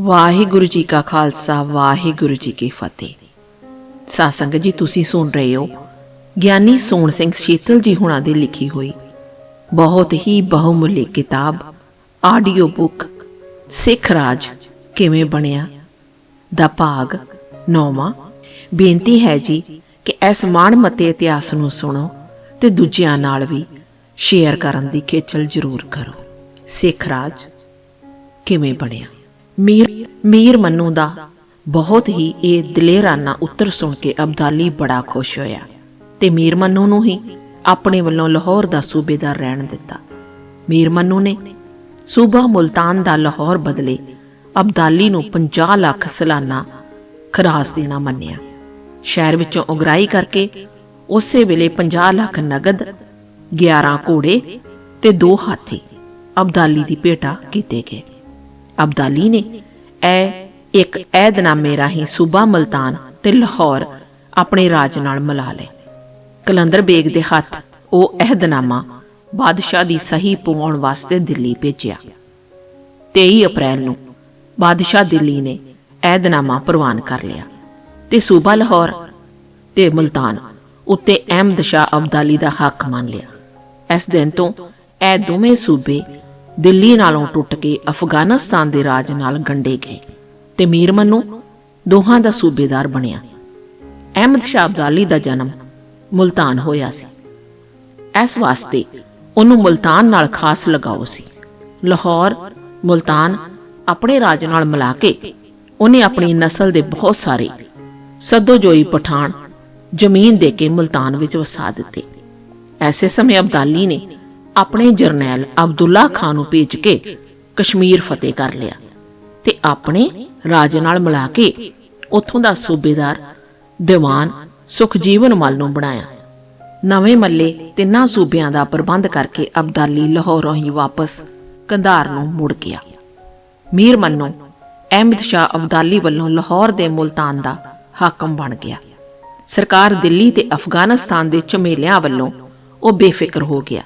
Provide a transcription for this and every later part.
ਵਾਹਿਗੁਰੂ ਜੀ ਕਾ ਖਾਲਸਾ, ਵਾਹਿਗੁਰੂ ਜੀ ਕੀ ਫਤਿਹ। ਸਾਧ ਜੀ, ਤੁਸੀਂ ਸੁਣ ਰਹੇ ਹੋ ਗਿਆਨੀ ਸੋਹਣ ਸਿੰਘ ਸ਼ੀਤਲ ਜੀ ਹੁਣਾਂ ਦੀ ਲਿਖੀ ਹੋਈ ਬਹੁਤ ਹੀ ਬਹੁਮੁੱਲੀ ਕਿਤਾਬ, ਆਡੀਓ ਬੁੱਕ, ਸਿੱਖ ਰਾਜ ਕਿਵੇਂ ਬਣਿਆ? ਦਾ ਭਾਗ ਨੌਵਾਂ। ਬੇਨਤੀ ਹੈ ਜੀ ਕਿ ਇਸ ਮਾਣ ਮਤੇ ਇਤਿਹਾਸ ਨੂੰ ਸੁਣੋ ਤੇ ਦੂਜਿਆਂ ਨਾਲ ਵੀ ਸ਼ੇਅਰ ਕਰਨ ਦੀ ਖੇਚਲ ਜ਼ਰੂਰ ਕਰੋ। ਸਿੱਖ ਰਾਜ ਕਿਵੇਂ ਬਣਿਆ? ਮੀਰ ਮੀਰ ਮੰਨੂ ਦਾ ਬਹੁਤ ਹੀ ਇਹ ਦਲੇਰਾਨਾ ਉੱਤਰ ਸੁਣ ਕੇ ਅਬਦਾਲੀ ਬੜਾ ਖੁਸ਼ ਹੋਇਆ ਤੇ ਮੀਰ ਮੰਨੂ ਨੂੰ ਹੀ ਆਪਣੇ ਵੱਲੋਂ ਲਾਹੌਰ ਦਾ ਸੂਬੇਦਾਰ ਰਹਿਣ ਦਿੱਤਾ। ਮੀਰ ਮੰਨੂ ਨੇ ਸੂਬਾ ਮੁਲਤਾਨ ਦਾ ਲਾਹੌਰ ਬਦਲੇ ਅਬਦਾਲੀ ਨੂੰ 50 ਲੱਖ ਸਾਲਾਨਾ ਖਰਾਸ ਦੇਣਾ ਮੰਨਿਆ। ਸ਼ਹਿਰ ਵਿੱਚੋਂ ਉਗਰਾਈ ਕਰਕੇ ਉਸੇ ਵੇਲੇ 50 ਲੱਖ ਨਗਦ 11 ਘੋੜੇ ਤੇ ਦੋ ਹਾਥੀ ਅਬਦਾਲੀ ਦੀ ਭੇਟਾ ਕੀਤੇ ਗਏ। ਅਬਦਾਲੀ ਨੇ ਇਹ ਇੱਕ ਐਦਨਾਮੇ ਰਾਹੀਂ ਸੂਬਾ ਮਲਤਾਨ ਤੇ ਲਾਹੌਰ ਆਪਣੇ ਰਾਜ ਨਾਲ ਮਿਲਾ ਲਏ ਕਲੰਦਰ ਬੇਗ ਦੇ ਹੱਥ ਉਹ ਅਹਿਦਨਾਮਾ ਬਾਦਸ਼ਾਹ ਦੀ ਸਹੀ ਪਵਾਉਣ ਵਾਸਤੇ ਦਿੱਲੀ ਭੇਜਿਆ। 23 ਅਪ੍ਰੈਲ ਨੂੰ ਬਾਦਸ਼ਾਹ ਦਿੱਲੀ ਨੇ ਅਹਿਦਨਾਮਾ ਪ੍ਰਵਾਨ ਕਰ ਲਿਆ ਤੇ ਸੂਬਾ ਲਾਹੌਰ ਤੇ ਮਲਤਾਨ ਉੱਤੇ ਅਹਿਮਦ ਸ਼ਾਹ ਅਬਦਾਲੀ ਦਾ ਹੱਕ ਮੰਨ ਲਿਆ। ਇਸ ਦਿਨ ਤੋਂ ਇਹ ਦੋਵੇਂ ਸੂਬੇ ਦਿੱਲੀ ਨਾਲੋਂ ਟੁੱਟ ਕੇ ਅਫਗਾਨਿਸਤਾਨ ਦੇ ਰਾਜ ਨਾਲ ਗੰਢੇ ਗਏ ਤੇ ਮੀਰ ਮੰਨੂ ਦੋਹਾਂ ਦਾ ਸੂਬੇਦਾਰ ਬਣਿਆ। ਅਹਿਮਦ ਸ਼ਾਹ ਅਬਦਾਲੀ ਦਾ ਜਨਮ ਮੁਲਤਾਨ ਹੋਇਆ ਸੀ। ਇਸ ਵਾਸਤੇ ਉਹਨੂੰ ਮੁਲਤਾਨ ਨਾਲ ਖਾਸ ਲਗਾਓ ਸੀ। ਲਾਹੌਰ ਮੁਲਤਾਨ ਆਪਣੇ ਰਾਜ ਨਾਲ ਮਿਲਾ ਕੇ ਉਹਨੇ ਆਪਣੀ ਨਸਲ ਦੇ ਬਹੁਤ ਸਾਰੇ ਸੱਦੋਜੋਈ ਪਠਾਨ ਜ਼ਮੀਨ ਦੇ ਕੇ ਮੁਲਤਾਨ ਵਿੱਚ ਵਸਾ ਦਿੱਤੇ। ਐਸੇ ਸਮੇਂ ਅਬਦਾਲੀ ਨੇ ਆਪਣੇ ਜਰਨੈਲ ਅਬਦੁੱਲਾ ਖਾਨ ਨੂੰ ਭੇਜ ਕੇ ਕਸ਼ਮੀਰ ਫਤਿਹ ਕਰ ਲਿਆ ਤੇ ਆਪਣੇ ਰਾਜ ਨਾਲ ਮਿਲਾ ਕੇ ਉੱਥੋਂ ਦਾ ਸੂਬੇਦਾਰ, ਦੀਵਾਨ ਸੁਖਜੀਵਨ ਮਲ ਨੂੰ ਬਣਾਇਆ। ਨਵੇਂ ਮੱਲੇ ਤਿੰਨਾਂ ਸੂਬਿਆਂ ਦਾ ਪ੍ਰਬੰਧ ਕਰਕੇ ਅਬਦਾਲੀ ਲਾਹੌਰੋਂ ਹੀ ਵਾਪਸ ਕੰਧਾਰ ਨੂੰ ਮੁੜ ਗਿਆ। ਮੀਰ ਮੰਨੂ ਅਹਿਮਦ ਸ਼ਾਹ ਅਬਦਾਲੀ ਵੱਲੋਂ ਲਾਹੌਰ ਦੇ ਮੁਲਤਾਨ ਦਾ ਹਾਕਮ ਬਣ ਗਿਆ। ਸਰਕਾਰ ਦਿੱਲੀ ਤੇ ਅਫਗਾਨਿਸਤਾਨ ਦੇ ਝਮੇਲਿਆਂ ਵੱਲੋਂ ਉਹ ਬੇਫਿਕਰ ਹੋ ਗਿਆ।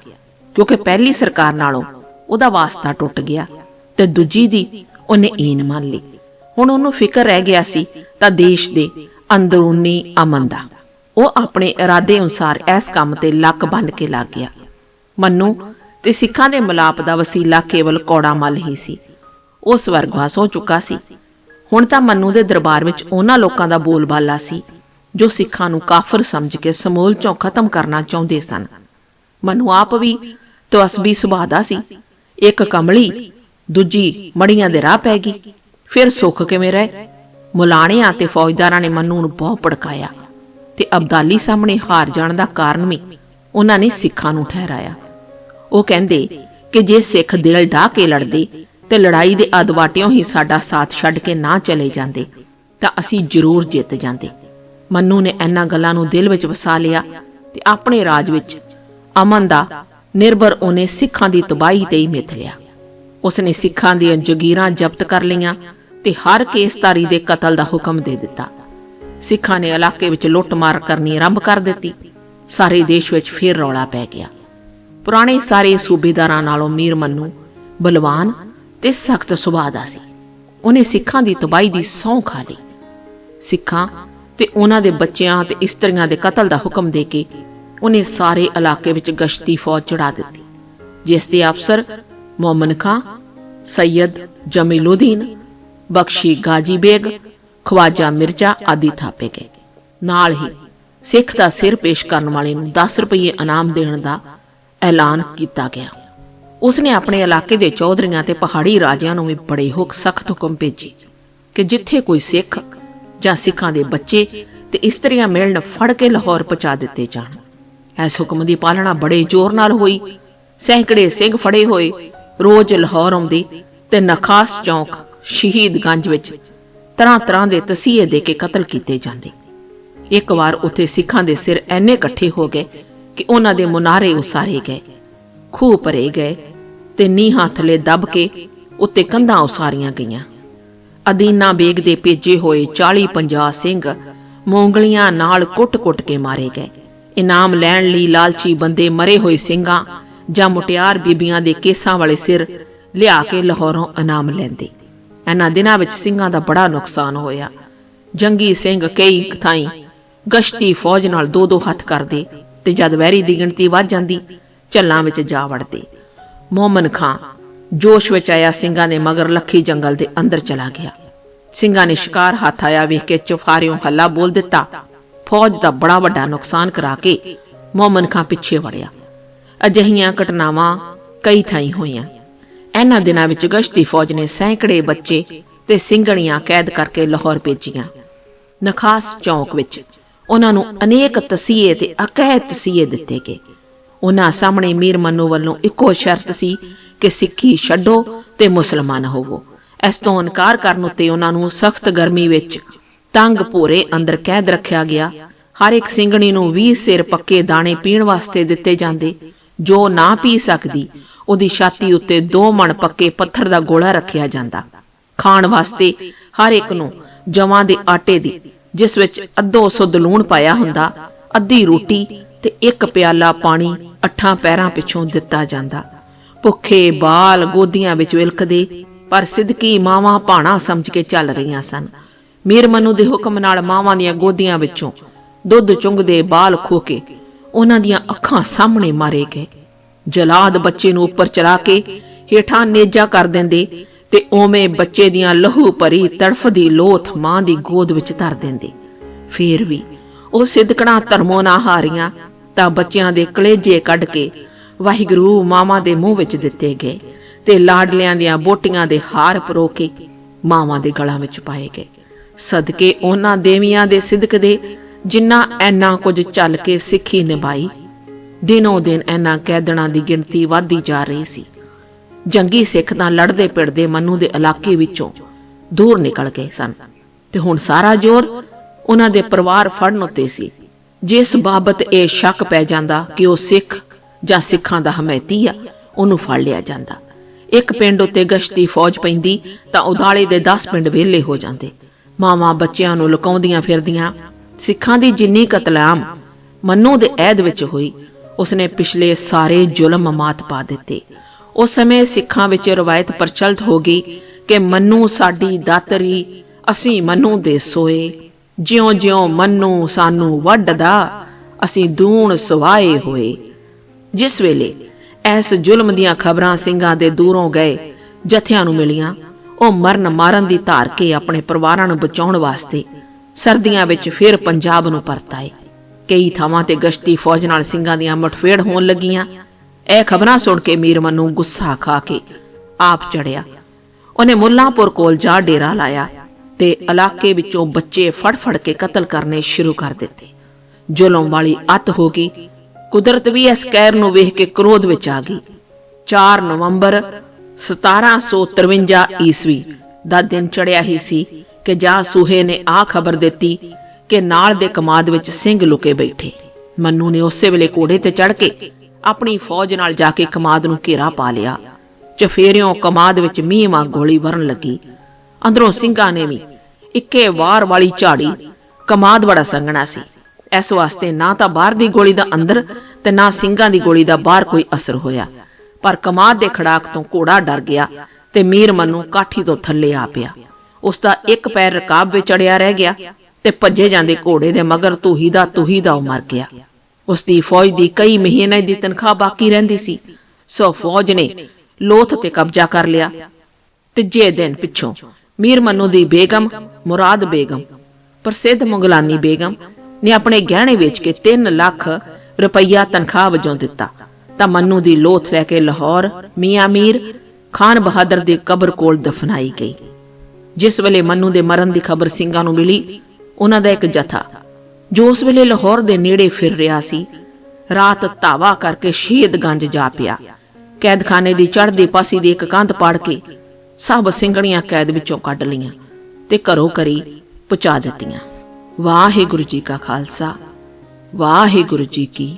ਕਿਉਂਕਿ ਪਹਿਲੀ ਸਰਕਾਰ ਨਾਲੋਂ ਉਹਦਾ ਵਾਸਤਾ ਟੁੱਟ ਗਿਆ ਤੇ ਦੂਜੀ ਦੀ ਉਹਨੇ ਈਨ ਮੰਨ ਲਈ। ਹੁਣ ਉਹਨੂੰ ਫਿਕਰ ਰਹਿ ਗਿਆ ਸੀ ਤਾਂ ਦੇਸ਼ ਦੇ ਅੰਦਰੂਨੀ ਅਮਨ ਦਾ। ਉਹ ਆਪਣੇ ਇਰਾਦੇ ਅਨੁਸਾਰ ਇਸ ਕੰਮ ਤੇ ਲੱਕ ਬੰਨ ਕੇ ਲੱਗ ਗਿਆ। ਮੰਨੂ, ਤੇ ਸਿੱਖਾਂ ਦੇ ਮਲਾਪ ਦਾ ਵਸੀਲਾ ਕੇਵਲ ਕੌੜਾ ਮਲ ਹੀ ਸੀ। ਉਹ ਸਵਰਗਵਾਸ ਹੋ ਚੁੱਕਾ ਸੀ। ਹੁਣ ਤਾਂ ਮੰਨੂ ਦੇ ਦਰਬਾਰ ਵਿੱਚ ਉਹਨਾਂ ਲੋਕਾਂ ਦਾ ਬੋਲਬਾਲਾ ਸੀ ਜੋ ਸਿੱਖਾਂ ਨੂੰ ਕਾਫਰ ਸਮਝ ਕੇ ਸਮੂਲ ਚੋਂ ਖਤਮ ਕਰਨਾ ਚਾਹੁੰਦੇ ਸਨ। ਮਨੂ ਆਪ ਵੀ ਤਵਸਬੀ ਸੁਭਾਅ ਦਾ ਸੀ। ਇੱਕ ਕਮਲੀ, ਦੂਜੀ ਮੜੀਆਂ ਦੇ ਰਾਹ ਪੈ ਗਈ। ਫਿਰ ਸੁੱਖ ਕਿਵੇਂ ਰਹੇ? ਮੁਲਾਣਿਆਂ ਤੇ ਫੌਜਦਾਰਾਂ ਨੇ ਮਨੂ ਨੂੰ ਬਹੁਤ ਭੜਕਾਇਆ ਤੇ ਅਬਦਾਲੀ ਸਾਹਮਣੇ ਹਾਰ ਜਾਣ ਦਾ ਕਾਰਨ ਵੀ ਉਹਨਾਂ ਨੇ ਸਿੱਖਾਂ ਨੂੰ ਠਹਿਰਾਇਆ। ਉਹ ਕਹਿੰਦੇ ਕਿ ਜੇ ਸਿੱਖ ਦਿਲ ਢਾ ਕੇ ਲੜਦੇ ਤੇ ਲੜਾਈ ਦੇ ਅਦਵਾਟਿਓਂ ਹੀ ਸਾਡਾ ਸਾਥ ਛੱਡ ਕੇ ਨਾ ਚਲੇ ਜਾਂਦੇ, ਤਾਂ ਅਸੀਂ ਜ਼ਰੂਰ ਜਿੱਤ ਜਾਂਦੇ। ਮੰਨੂ ਨੇ ਇਹਨਾਂ ਗੱਲਾਂ ਨੂੰ ਦਿਲ ਵਿੱਚ ਵਸਾ ਲਿਆ ਤੇ ਆਪਣੇ ਰਾਜ ਵਿੱਚ ਅਮਨ ਦਾ ਨਿਰਭਰ ਉਹਨੇ ਸਿੱਖਾਂ ਦੀ ਤਬਾਹੀ ਤੇ ਹੀ ਮਿੱਥ ਲਿਆ ਉਸਨੇ ਸਿੱਖਾਂ ਦੀਆਂ ਜਗੀਰਾਂ ਜ਼ਬਤ ਕਰ ਲਈਆਂ ਤੇ ਹਰ ਕੇਸਤਾਰੀ ਦੇ ਕਤਲ ਦਾ ਹੁਕਮ ਦੇ ਦਿੱਤਾ। ਸਿੱਖਾਂ ਨੇ ਇਲਾਕੇ ਵਿੱਚ ਲੁੱਟਮਾਰ ਕਰਨੀ ਆਰੰਭ ਕਰ ਦਿੱਤੀ। ਸਾਰੇ ਦੇਸ਼ ਵਿੱਚ ਫੇਰ ਰੌਲਾ ਪੈ ਗਿਆ। ਪੁਰਾਣੇ ਸਾਰੇ ਸੂਬੇਦਾਰਾਂ ਨਾਲੋਂ ਮੀਰ ਮੰਨੂ ਬਲਵਾਨ ਤੇ ਸਖਤ ਸੁਭਾਅ ਦਾ ਸੀ। ਉਹਨੇ ਸਿੱਖਾਂ ਦੀ ਤਬਾਹੀ ਦੀ ਸਹੁੰ ਖਾ ਲਈ। ਸਿੱਖਾਂ ਤੇ ਉਹਨਾਂ ਦੇ ਬੱਚਿਆਂ ਤੇ ਇਸਤਰੀਆਂ ਦੇ ਕਤਲ ਦਾ ਹੁਕਮ ਦੇ ਕੇ ਉਹਨੇ ਸਾਰੇ ਇਲਾਕੇ ਵਿੱਚ ਗਸ਼ਤੀ ਫੌਜ ਚੜਾ ਦਿੱਤੀ, ਜਿਸ ਦੇ ਅਫਸਰ ਮੌਮਨ ਖਾਂ, ਸੈਯਦ ਜਮੀਲੁਦੀਨ, ਬਖਸ਼ੀ ਗਾਜੀ ਬੇਗ, ਖਵਾਜਾ ਮਿਰਜ਼ਾ ਆਦਿ ਥਾਪੇ ਗਏ। ਨਾਲ ਹੀ ਸਿੱਖ ਦਾ ਸਿਰ ਪੇਸ਼ ਕਰਨ ਵਾਲੇ ਨੂੰ 10 ਰੁਪਏ ਇਨਾਮ ਦੇਣ ਦਾ ਐਲਾਨ ਕੀਤਾ ਗਿਆ। ਉਸਨੇ ਆਪਣੇ ਇਲਾਕੇ ਦੇ ਚੌਧਰੀਆਂ ਤੇ ਪਹਾੜੀ ਰਾਜਿਆਂ ਨੂੰ ਵੀ ਬੜੇ ਹੁਕ ਸਖਤ ਹੁਕਮ ਭੇਜੇ ਕਿ ਜਿੱਥੇ ਕੋਈ ਸਿੱਖ ਜਾਂ ਸਿੱਖਾਂ ਦੇ ਬੱਚੇ ਤੇ ਇਸਤਰੀਆਂ ਮਿਲਣ ਫੜ ਕੇ ਲਾਹੌਰ ਪਹੁੰਚਾ ਦਿੱਤੇ ਜਾਣ। ਇਸ ਹੁਕਮ ਦੀ ਪਾਲਣਾ ਬੜੇ ਜ਼ੋਰ ਨਾਲ ਹੋਈ। ਸੈਂਕੜੇ ਸਿੰਘ ਫੜੇ ਹੋਏ। ਰੋਜ਼ ਲਾਹੌਰ ਆਉਂਦੇ ਤੇ ਨਖਾਸ ਚੌਂਕ ਸ਼ਹੀਦਗੰਜ ਵਿੱਚ ਤਰ੍ਹਾਂ ਤਰ੍ਹਾਂ ਦੇ ਤਸੀਹੇ ਦੇ ਕੇ ਕਤਲ ਕੀਤੇ ਜਾਂਦੇ। ਇੱਕ ਵਾਰ ਉੱਥੇ ਸਿੱਖਾਂ ਦੇ ਸਿਰ ਐਨੇ ਇਕੱਠੇ ਹੋ ਗਏ ਕਿ ਉਹਨਾਂ ਦੇ ਮੁਨਾਰੇ ਉਸਾਰੇ ਗਏ। ਖੂਹ ਭਰੇ ਗਏ ਤੇ ਨੀਹਾਂ ਥਲੇ ਦੱਬ ਕੇ ਉੱਤੇ ਕੰਧਾਂ ਉਸਾਰੀਆਂ ਗਈਆਂ। ਅਦੀਨਾ ਬੇਗ ਦੇ ਭੇਜੇ ਹੋਏ 40-50 ਸਿੰਘ ਮੋਂਗਲੀਆਂ ਨਾਲ ਕੁੱਟ-ਕੁੱਟ ਕੇ ਮਾਰੇ ਗਏ। ਇਨਾਮ ਲੈਣ ਲਈ ਲਾਲਚੀ ਬੰਦੇ ਮਰੇ ਹੋਏ ਸਿੰਘਾਂ ਜਾਂ ਮੁਟਿਆਰ ਬੀਬੀਆਂ ਦੇ ਕੇਸਾਂ ਵਾਲੇ ਸਿਰ ਲਿਆ ਕੇ ਲਾਹੌਰੋਂ ਇਨਾਮ ਲੈਂਦੇ। ਇਹਨਾਂ ਦਿਨਾਂ ਵਿੱਚ ਸਿੰਘਾਂ ਦਾ ਬੜਾ ਨੁਕਸਾਨ ਹੋਇਆ। ਜੰਗੀ ਸਿੰਘ ਕਈ ਥਾਈਂ ਗਸ਼ਤੀ ਫੌਜ ਨਾਲ ਦੋ ਦੋ ਹੱਥ ਕਰਦੇ ਤੇ ਜਦ ਵੈਰੀ ਦੀ ਗਿਣਤੀ ਵੱਧ ਜਾਂਦੀ, ਝੱਲਾਂ ਵਿੱਚ ਜਾ ਵੜਦੇ। ਮੋਮਨ ਖਾਂ ਜੋਸ਼ ਵਿੱਚ ਆਇਆ ਸਿੰਘਾਂ ਨੇ ਮਗਰ ਲੱਖੀ ਜੰਗਲ ਦੇ ਅੰਦਰ ਚਲਾ ਗਿਆ। ਸਿੰਘਾਂ ਨੇ ਸ਼ਿਕਾਰ ਹੱਥ ਆਇਆ ਵੇਖ ਕੇ ਚੁਫਾਰਿਓਂ ਹੱਲਾ ਬੋਲ ਦਿੱਤਾ ਫੌਜ ਦਾ ਬੜਾ ਵੱਡਾ ਨੁਕਸਾਨ ਕਰਾ ਕੇ ਮੋਮਨ ਖਾਂ ਪਿੱਛੇ ਵੜਿਆ। ਅਜਿਹੀਆਂ ਘਟਨਾਵਾਂ ਕਈ ਥਾਈਂ ਹੋਈਆਂ। ਇਹਨਾਂ ਦਿਨਾਂ ਵਿੱਚ ਗਸ਼ਤੀ ਫੌਜ ਨੇ ਸੈਂਕੜੇ ਬੱਚੇ ਤੇ ਸਿੰਘਣੀਆਂ ਕੈਦ ਕਰਕੇ ਲਾਹੌਰ ਭੇਜੀਆਂ। ਨਖਾਸ ਚੌਂਕ ਵਿੱਚ ਉਹਨਾਂ ਨੂੰ ਅਨੇਕ ਤਸੀਹੇ ਤੇ ਅਕਹਿ ਤਸੀਹੇ ਦਿੱਤੇ ਗਏ। ਉਹਨਾਂ ਸਾਹਮਣੇ ਮੀਰ ਮੰਨੂ ਵੱਲੋਂ ਇੱਕੋ ਸ਼ਰਤ ਸੀ ਕਿ ਸਿੱਖੀ ਛੱਡੋ ਤੇ ਮੁਸਲਮਾਨ ਹੋਵੋ। ਇਸ ਤੋਂ ਇਨਕਾਰ ਕਰਨ ਉੱਤੇ ਉਹਨਾਂ ਨੂੰ ਸਖਤ ਗਰਮੀ ਵਿੱਚ ਤੰਗ ਭੋਰੇ ਅੰਦਰ ਕੈਦ ਰੱਖਿਆ ਗਿਆ। ਹਰ ਇੱਕ ਸਿੰਘਣੀ ਨੂੰ 20 ਸਿਰ ਪੱਕੇ ਦਾਣੇ ਪੀਣ ਵਾਸਤੇ ਦਿੱਤੇ ਜਾਂਦੇ। ਜੋ ਨਾ ਪੀ ਸਕਦੀ, ਉਹਦੀ ਛਾਤੀ ਉੱਤੇ ਦੋ ਮਣ ਪੱਕੇ ਪੱਥਰ ਦਾ ਗੋਲਾ ਰੱਖਿਆ ਜਾਂਦਾ। ਖਾਣ ਵਾਸਤੇ ਹਰ ਇੱਕ ਨੂੰ ਜਵਾਂ ਦੇ ਆਟੇ ਦੀ, ਜਿਸ ਵਿੱਚ ਅੱਧੋ ਸੁੱਧ ਲੂਣ ਪਾਇਆ ਹੁੰਦਾ, ਅੱਧੀ ਰੋਟੀ ਤੇ ਇੱਕ ਪਿਆਲਾ ਪਾਣੀ ਅੱਠਾਂ ਪੈਰਾਂ ਪਿੱਛੋਂ ਦਿੱਤਾ ਜਾਂਦਾ। ਭੁੱਖੇ ਬਾਲ ਗੋਦੀਆਂ ਵਿੱਚ ਵਿਲਕਦੇ, ਪਰ ਸਿੱਧਕੀ ਮਾਵਾਂ ਭਾਣਾ ਸਮਝ ਕੇ ਚੱਲ ਰਹੀਆਂ ਸਨ। ਮੀਰ ਮਨੂ ਦੇ ਹੁਕਮ ਨਾਲ ਮਾਵਾਂ ਦੀਆਂ ਗੋਦੀਆਂ ਵਿੱਚੋਂ ਦੁੱਧ ਚੁੰਗਦੇ ਬਾਲ ਖੋ ਕੇ ਉਹਨਾਂ ਦੀਆਂ ਅੱਖਾਂ ਸਾਹਮਣੇ ਮਾਰੇ ਗਏ। ਜਲਾਦ ਬੱਚੇ ਨੂੰ ਉੱਪਰ ਚਲਾ ਕੇ ਹੇਠਾਂ ਨੇਜਾ ਕਰ ਦਿੰਦੇ ਤੇ ਓਵੇਂ ਬੱਚੇ ਦੀਆਂ ਲਹੂ ਭਰੀ ਤੜਫਦੀ ਲੋਥ ਮਾਂ ਦੀ ਗੋਦ ਵਿੱਚ ਧਰ ਦਿੰਦੇ। ਫੇਰ ਵੀ ਉਹ ਸਿੱਧਕਣਾ ਧਰਮੋਂ ਨਾ ਹਾਰੀਆਂ ਤਾਂ ਬੱਚਿਆਂ ਦੇ ਕਲੇਜੇ ਕੱਢ ਕੇ ਵਾਹਿਗੁਰੂ ਮਾਵਾਂ ਦੇ ਮੂੰਹ ਵਿੱਚ ਦਿੱਤੇ ਗਏ ਤੇ ਲਾਡਲਿਆਂ ਦੀਆਂ ਬੋਟੀਆਂ ਦੇ ਹਾਰ ਪਰੋ ਕੇ ਮਾਵਾਂ ਦੇ ਗਲਾਂ ਵਿੱਚ ਪਾਏ ਗਏ। ਸਦਕੇ ਉਹਨਾਂ ਦੇਵੀਆਂ ਦੇ ਸਿਦਕ ਦੇ ਜਿਨ੍ਹਾਂ ਐਨਾ ਕੁਝ ਚੱਲ ਕੇ ਸਿੱਖੀ ਨਿਭਾਈ, ਦਿਨੋਂ ਦਿਨ ਐਨਾ ਕੈਦਣਾ ਦੀ ਗਿਣਤੀ ਵਧਦੀ ਜਾ ਰਹੀ ਸੀ। ਜੰਗੀ ਸਿੱਖ ਤਾਂ ਲੜਦੇ ਪਿੜਦੇ ਮੰਨੂ ਦੇ ਇਲਾਕੇ ਵਿੱਚੋਂ ਦੂਰ ਨਿਕਲ ਗਏ ਸਨ। ਤੇ ਹੁਣ ਸਾਰਾ ਜ਼ੋਰ ਉਹਨਾਂ ਦੇ ਪਰਿਵਾਰ ਫੜਨ ਉੱਤੇ ਸੀ। ਜਿਸ ਬਾਬਤ ਇਹ ਸ਼ੱਕ ਪੈ ਜਾਂਦਾ ਕਿ ਉਹ ਸਿੱਖ ਜਾਂ ਸਿੱਖਾਂ ਦਾ ਹਮਾਇਤੀ ਆ, ਉਹਨੂੰ ਫੜ ਲਿਆ ਜਾਂਦਾ। ਇੱਕ ਪਿੰਡ ਉੱਤੇ ਗਸ਼ਤੀ ਫੌਜ ਪੈਂਦੀ ਤਾਂ ਉਦਾਲੇ ਦੇ 10 ਪਿੰਡ ਵਿਹਲੇ ਹੋ ਜਾਂਦੇ। ਮਾਵਾਂ ਬੱਚਿਆਂ ਨੂੰ ਲੁਕਾਉਂਦੀਆਂ ਫਿਰਦੀਆਂ। ਸਿੱਖਾਂ ਦੀ ਜਿੰਨੀ ਕਤਲਾਮ ਮੰਨੂ ਦੇ ਐਦ ਵਿੱਚ ਹੋਈ, ਉਸਨੇ ਪਿਛਲੇ ਸਾਰੇ ਜ਼ੁਲਮ ਮਾਤ ਪਾ ਦਿੱਤੇ। ਉਸ ਸਮੇਂ ਸਿੱਖਾਂ ਵਿੱਚ ਰਵਾਇਤ ਪ੍ਰਚਲਿਤ ਹੋ ਗਈ ਕਿ ਮੰਨੂ ਸਾਡੀ ਦਾਤਰੀ, ਅਸੀਂ ਮੰਨੂ ਦੇ ਸੋਏ। ਜਿਉਂ-ਜਿਉਂ ਮੰਨੂ ਸਾਨੂੰ ਵੱਢਦਾ, ਅਸੀਂ ਦੂਣ ਸਵਾਏ ਹੋਏ। ਜਿਸ ਵੇਲੇ ਇਸ ਜ਼ੁਲਮ ਦੀਆਂ ਖਬਰਾਂ ਸਿੰਘਾਂ ਦੇ ਦੂਰੋਂ ਗਏ, ਜਥਿਆਂ ਨੂੰ ਮਿਲੀਆਂ। ਉਹ ਮਰਨ ਮਾਰਨ ਦੀ ਧਾਰ ਕੇ ਆਪਣੇ ਪਰਿਵਾਰਾਂ ਨੂੰ ਬਚਾਉਣ ਵਾਸਤੇ ਸਰਦੀਆਂ ਵਿੱਚ ਫਿਰ ਪੰਜਾਬ ਨੂੰ ਪਰਤ ਆਏ। ਕਈ ਥਾਵਾਂ ਤੇ ਗਸ਼ਤੀ ਫੌਜ ਨਾਲ ਸਿੰਘਾਂ ਦੀਆਂ ਮਠਫੇੜ ਹੋਣ ਲੱਗੀਆਂ। ਇਹ ਖਬਰਾਂ ਸੁਣ ਕੇ ਮੀਰ ਮਨੂ ਗੁੱਸਾ ਖਾ ਕੇ ਆਪ ਚੜਿਆ। ਉਹਨੇ ਮੁੱਲਾਂਪੁਰ ਕੋਲ ਜਾ ਡੇਰਾ ਲਾਇਆ ਤੇ ਇਲਾਕੇ ਵਿੱਚੋਂ ਬੱਚੇ ਫੜ-ਫੜ ਕੇ ਕਤਲ ਕਰਨੇ ਸ਼ੁਰੂ ਕਰ ਦਿੱਤੇ। ਜ਼ੁਲਮ ਵਾਲੀ ਅੱਤ ਹੋ ਗਈ। ਕੁਦਰਤ ਵੀ ਇਸ ਕੈਰ ਨੂੰ ਵੇਖ ਕੇ ਕ੍ਰੋਧ ਵਿੱਚ ਆ ਗਈ। 4 ਨਵੰਬਰ 1753 ਈਸਵੀ ਦਾ ਦਿਨ ਚੜਿਆ ਹੀ ਸੀ ਕਿ ਜਾ ਸੂਹੇ ਨੇ ਆ ਖਬਰ ਦਿੱਤੀ ਕਿ ਨਾਲ ਦੇ ਕਮਾਦ ਵਿੱਚ ਸਿੰਘ ਲੁਕੇ ਬੈਠੇ। ਮੰਨੂ ਨੇ ਉਸੇ ਵੇਲੇ ਕੋੜੇ ਤੇ ਚੜ ਕੇ ਆਪਣੀ ਫੌਜ ਨਾਲ ਜਾ ਕੇ ਕਮਾਦ ਨੂੰ ਘੇਰਾ ਪਾ ਲਿਆ। ਚਫੇਰਿਓਂ ਕਮਾਦ ਵਿੱਚ ਮੀਂਹਾਂ ਗੋਲੀ ਵਰਨ ਲੱਗੀ। ਅੰਦਰੋਂ ਸਿੰਘਾਂ ਨੇ ਵੀ ਇੱਕੇ ਵਾਰ ਵਾਲੀ ਝਾੜੀ ਕਮਾਦ ਬੜਾ ਸੰਗਣਾ ਸੀ। ਇਸ ਵਾਸਤੇ ਨਾ ਤਾਂ ਬਾਹਰ ਦੀ ਗੋਲੀ ਦਾ ਅੰਦਰ ਤੇ ਨਾ ਸਿੰਘਾਂ ਦੀ ਗੋਲੀ ਦਾ ਬਾਹਰ ਕੋਈ ਅਸਰ ਹੋਇਆ। ਪਰ ਕਮਾਦ ਦੇ ਖੜਾਕ ਤੋਂ ਘੋੜਾ ਡਰ ਗਿਆ ਤੇ ਮੀਰ ਮਨੂੰ ਕਾਠੀ ਤੋਂ ਥੱਲੇ ਆ ਪਿਆ। ਉਸ ਦਾ ਇੱਕ ਪੈਰ ਰਕਾਬ ਵਿੱਚ ਅੜਿਆ ਰਹਿ ਗਿਆ ਤੇ ਭੱਜੇ ਜਾਂਦੇ ਘੋੜੇ ਦੇ ਮਗਰ ਤੂਹੀ ਦਾ ਤੂਹੀ ਦਾ ਮਰ ਗਿਆ। ਉਸ ਦੀ ਫੌਜ ਦੀ ਕਈ ਮਹੀਨੇ ਦੀ ਤਨਖਾਹ ਬਾਕੀ ਰਹਿੰਦੀ ਸੀ। ਸੋ ਫੌਜ ਨੇ ਲੋਥ ਤੇ ਕਬਜ਼ਾ ਕਰ ਲਿਆ। ਤੀਜੇ ਦਿਨ ਪਿੱਛੋਂ ਮੀਰ ਮਨੂ ਦੀ ਬੇਗਮ, ਮੁਰਾਦ ਬੇਗਮ, ਪ੍ਰਸਿੱਧ ਮੁਗਲਾਨੀ ਬੇਗਮ ਨੇ ਆਪਣੇ ਗਹਿਣੇ ਵੇਚ ਕੇ 3 ਲੱਖ ਰੁਪਈਆ ਤਨਖਾਹ ਵਜੋਂ ਦਿੱਤਾ। ਤਾਂ ਮੰਨੂ ਦੀ ਲੋਥ ਲੈ ਕੇ ਲਾਹੌਰ ਮੀਆਂ ਮੀਰ ਖਾਨ ਬਹਾਦਰ ਦੀ ਕਬਰ ਕੋਲ ਦਫਨਾਈ ਗਈ। ਜਿਸ ਵੇਲੇ ਮੰਨੂ ਦੇ ਮਰਨ ਦੀ ਖਬਰ ਸਿੰਘਾਂ ਨੂੰ ਮਿਲੀ, ਉਹਨਾਂ ਦਾ ਇੱਕ ਜਥਾ, ਜੋ ਉਸ ਵੇਲੇ ਲਾਹੌਰ ਦੇ ਨੇੜੇ ਫਿਰ ਰਿਹਾ ਸੀ, ਰਾਤ ਧਾਵਾ ਕਰਕੇ ਸ਼ਹੀਦਗੰਜ ਜਾ ਪਿਆ। ਕੈਦਖਾਨੇ ਦੀ ਚੜ੍ਹਦੀ ਪਾਸੀ ਦੀ ਇੱਕ ਕੰਧ ਪਾੜ ਕੇ ਸਭ ਸਿੰਘਣੀਆਂ ਕੈਦ ਵਿੱਚੋਂ ਕੱਢ ਲਈਆਂ ਤੇ ਘਰੋਂ ਘਰੀ ਪਹੁੰਚਾ ਦਿੱਤੀਆਂ। ਵਾਹਿਗੁਰੂ ਜੀ ਕਾ ਖਾਲਸਾ, ਵਾਹਿਗੁਰੂ ਜੀ ਕੀ